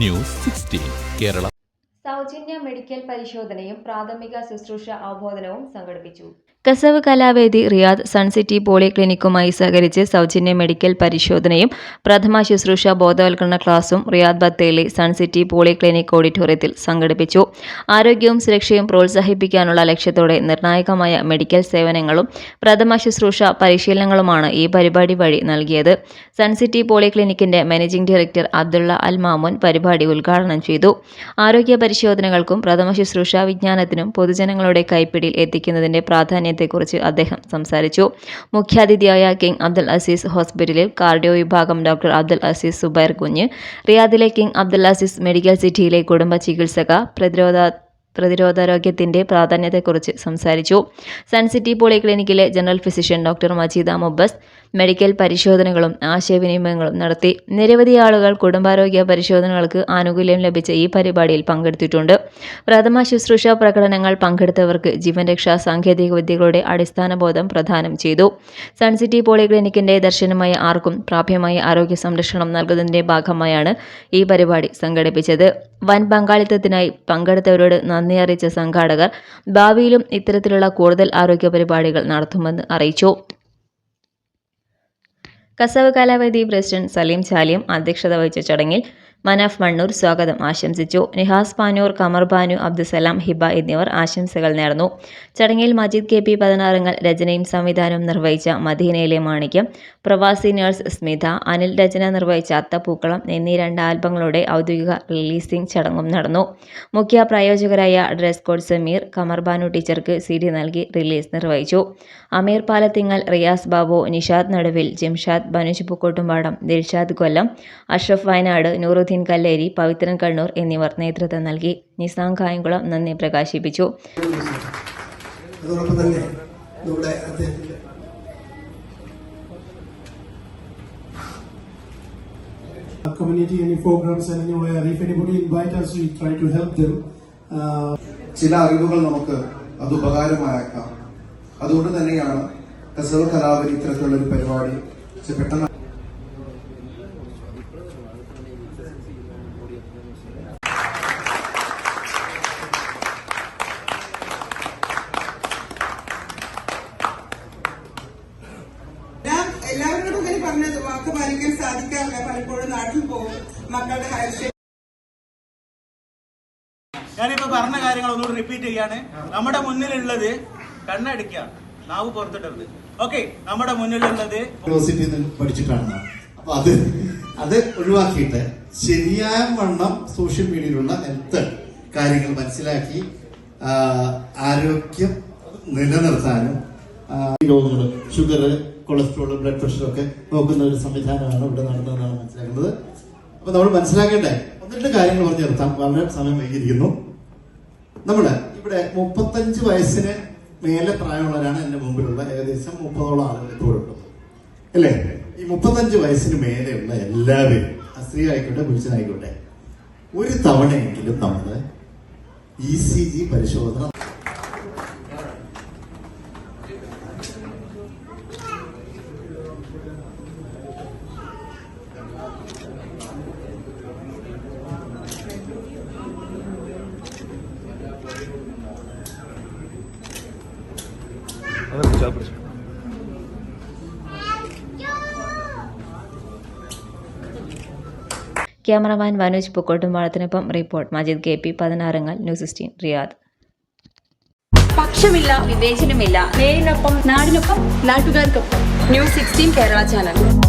News Kerala. സൗജന്യ medical പരിശോധനയും പ്രാഥമിക ശുശ്രൂഷ അവബോധനവും സംഘടിപ്പിച്ചു. കസവ് കലാവേദി റിയാദ് സൺസിറ്റി പോളിക്ലിനിക്കുമായി സഹകരിച്ച് സൗജന്യ മെഡിക്കൽ പരിശോധനയും പ്രഥമ ശുശ്രൂഷ ബോധവൽക്കരണ ക്ലാസും റിയാദ് ബത്തേലി സൺസിറ്റി പോളിക്ലിനിക് ഓഡിറ്റോറിയത്തിൽ സംഘടിപ്പിച്ചു. ആരോഗ്യവും സുരക്ഷയും പ്രോത്സാഹിപ്പിക്കാനുള്ള ലക്ഷ്യത്തോടെ നിർണായകമായ മെഡിക്കൽ സേവനങ്ങളും പ്രഥമ ശുശ്രൂഷ പരിശീലനങ്ങളുമാണ് ഈ പരിപാടി വഴി നൽകിയത്. സൺസിറ്റി പോളിക്ലിനിക്കിന്റെ മാനേജിംഗ് ഡയറക്ടർ അബ്ദുള്ള അൽ മാമുൻ പരിപാടി ഉദ്ഘാടനം ചെയ്തു. ആരോഗ്യ പരിശോധനകൾക്കും പ്രഥമ ശുശ്രൂഷ വിജ്ഞാനത്തിനും പൊതുജനങ്ങളുടെ കൈപ്പിടിയിൽ എത്തിക്കുന്നതിന്റെ പ്രാധാന്യത്തെക്കുറിച്ച് അദ്ദേഹം സംസാരിച്ചു. മുഖ്യാതിഥിയായ കിങ് അബ്ദുൽ അസീസ് ഹോസ്പിറ്റലിൽ കാർഡിയോ വിഭാഗം ഡോക്ടർ അബ്ദുൽ അസീസ് സുബൈർ കുഞ്ഞ് റിയാദിലെ കിങ് അബ്ദുൽ അസീസ് മെഡിക്കൽ സിറ്റിയിലെ കുടുംബ ചികിത്സക പ്രതിരോധ പ്രതിരോധാരോഗ്യത്തിന്റെ പ്രാധാന്യത്തെക്കുറിച്ച് സംസാരിച്ചു. Suncity പോളിക്ലിനിക്കിലെ general physician doctor Majida Mubas medical പരിശോധനകളും ആശയവിനിമയങ്ങളും നടത്തി. നിരവധി ആളുകൾ കുടുംബാരോഗ്യ പരിശോധനകൾക്ക് ആനുകൂല്യം ലഭിച്ച ഈ പരിപാടിയിൽ പങ്കെടുത്തിട്ടുണ്ട്. പ്രഥമ ശുശ്രൂഷ പ്രകടനങ്ങൾ പങ്കെടുത്തവർക്ക് ജീവൻ രക്ഷാ സാങ്കേതിക വിദ്യകളുടെ അടിസ്ഥാന ബോധം പ്രദാനം ചെയ്തു. സൺസിറ്റി പോളിക്ലിനിക്കിന്റെ ദർശനമായ ആർക്കും പ്രാപ്യമായ ആരോഗ്യ സംരക്ഷണം നൽകുന്നതിന്റെ ഭാഗമായാണ് ഈ പരിപാടി സംഘടിപ്പിച്ചത്. വൻ പങ്കാളിത്തത്തിനായി പങ്കെടുത്തവരോട് നന്ദി അറിയിച്ച സംഘാടകർ ഭാവിയിലും ഇത്തരത്തിലുള്ള കൂടുതൽ ആരോഗ്യ പരിപാടികൾ നടത്തുമെന്ന് അറിയിച്ചു. കസവ് കലാവേദി പ്രസിഡന്റ് സലീം ചാലിയം അധ്യക്ഷത വഹിച്ച ചടങ്ങിൽ മനാഫ് മണ്ണൂർ സ്വാഗതം. ആശംസിച്ചു. നിഹാസ് പാനൂർ കമർ ബാനു അബ്ദുസലാം ഹിബ എന്നിവർ ആശംസകൾ നേർന്നു. ചടങ്ങിൽ മജീദ് കെ പി പതിനാറുങ്ങൾ രചനയും സംവിധാനവും നിർവഹിച്ച മദീനയിലെ മാണിക്യം പ്രവാസി നേഴ്സ് സ്മിത അനിൽ രചന നിർവഹിച്ച അത്തപ്പൂക്കളം എന്നീ രണ്ട് ആൽബങ്ങളുടെ ഔദ്യോഗിക റിലീസിംഗ് ചടങ്ങും നടന്നു. മുഖ്യ പ്രായോജകരായ ഡ്രസ് കോഡ് സമീർ കമർ ബാനു ടീച്ചർക്ക് സി ഡി നൽകി റിലീസ് നിർവഹിച്ചു. അമീർ പാലത്തിങ്ങൽ റിയാസ് ബാബു നിഷാദ് നടുവിൽ ജിംഷാദ് ബനുജ് പൂക്കോട്ടുംപാടം ദിൽഷാദ് കൊല്ലം അഷ്റഫ് വയനാട് നൂറുദ്ദീൻ കല്ലേരി പവിത്രൻ കണ്ണൂർ എന്നിവർ നേതൃത്വം നൽകി. നിസാം കായംകുളം നന്ദി പ്രകാശിപ്പിച്ചു. ചില അറിവുകൾ നമുക്ക് അത് ഉപകാരമായേക്കാം. അതുകൊണ്ട് തന്നെയാണ് കസവ് കലാപരി ഇത്തരത്തിലുള്ള ഒരു പരിപാടി പെട്ടെന്ന് എല്ലാവരോടും ഇങ്ങനെ പറഞ്ഞത് വാക്ക് പാലിക്കാൻ സാധിക്കാറില്ല. പലപ്പോഴും നാട്ടിൽ പോകും. മക്കളുടെ ഹയർ സ്റ്റഡി ഞാനിപ്പോ പറഞ്ഞ കാര്യങ്ങൾ ഒന്നുകൂടി റിപ്പീറ്റ് ചെയ്യാണ്. നമ്മുടെ മുന്നിലുള്ളത് കണ്ണടിക്കുക. നാവ് പുറത്തിട്ടത് ഓക്കെ നമ്മുടെ മുന്നിലുള്ളത് യൂണിവേഴ്സിറ്റിയിൽ നിന്ന് പഠിച്ചിട്ടാണ്. അപ്പൊ അത് അത് ഒഴിവാക്കിയിട്ട് ശരിയായ വണ്ണം സോഷ്യൽ മീഡിയയിലുള്ള ഹെൽത്ത് കാര്യങ്ങൾ മനസ്സിലാക്കി ആരോഗ്യം നിലനിർത്താനും രോഗങ്ങൾ ഷുഗർ കൊളസ്ട്രോൾ ബ്ലഡ് പ്രഷർ ഒക്കെ നോക്കുന്ന ഒരു സംവിധാനമാണ് ഇവിടെ നടന്നതെന്നാണ് മനസ്സിലാക്കുന്നത്. അപ്പൊ നമ്മൾ മനസ്സിലാക്കേണ്ടേ ഒന്നിട്ട് കാര്യങ്ങൾ പറഞ്ഞു നിർത്താം. വളരെ സമയം വൈകിയിരിക്കുന്നു. നമ്മുടെ ഇവിടെ മുപ്പത്തഞ്ച് വയസ്സിന് മേലെ പ്രായമുള്ളവരാണ് എന്റെ മുമ്പിലുള്ള ഏകദേശം മുപ്പതോളം ആളുകൾ ഇപ്പോഴുള്ളത് അല്ലേ? ഈ മുപ്പത്തഞ്ച് വയസ്സിന് മേലെയുള്ള എല്ലാവരും സ്ത്രീ ആയിക്കോട്ടെ പുരുഷനായിക്കോട്ടെ ഒരു തവണയെങ്കിലും നമ്മൾ ഇ സി ജി പരിശോധന cameraman Manoj പൂക്കോട്ടുംപാടത്തിനൊപ്പം report. Majeed K P Pathinarangal News Sixteen Riyadh. പക്ഷമില്ല വിവേചനമില്ല. നേരിനൊപ്പം നാടിനൊപ്പം നാട്ടുകാർക്കൊപ്പം. News Sixteen Kerala channel.